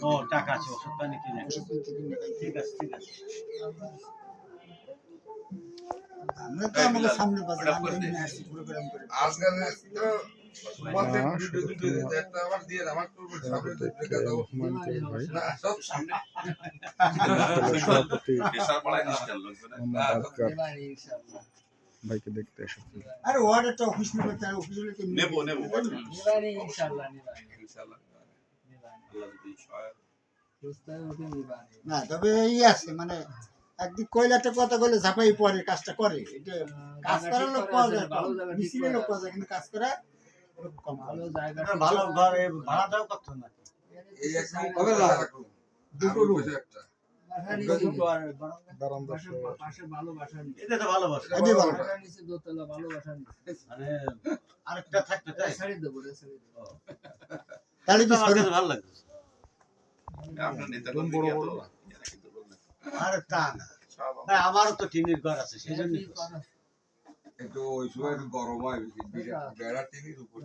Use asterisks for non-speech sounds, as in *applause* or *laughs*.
ও টাকা আছে ওষুধ পানি কিনে ঠিক আছে ঠিক আছে। আমরা *laughs* *laughs* ভাইকে দেখতে এসেছি আরে অফিস নেবে তার অফিস হলে কি নেব নেব ইনশাআল্লাহ ইনশাআল্লাহ আল্লাহ যদি সহায় না তবে এই আছে মানে একদিক কয়লাটা কথা বলে ঝাপাই পরে কাজটা করে এটা কাজ করার লোক পাওয়া যায়। মিস্ত্রির লোক পাওয়া যায় কিন্তু কাজ করা যায়। এটা ভালো ঘরে ভাড়াটাও কত না এই একটা? দুটো room। একটা মানে আরেকটা থাকতে চাই। ভালো আমারও তো টিনের ঘর আছে সেই জন্য একটু ওই সময় গরম হয় বেশি বেড়া টিনির উপর।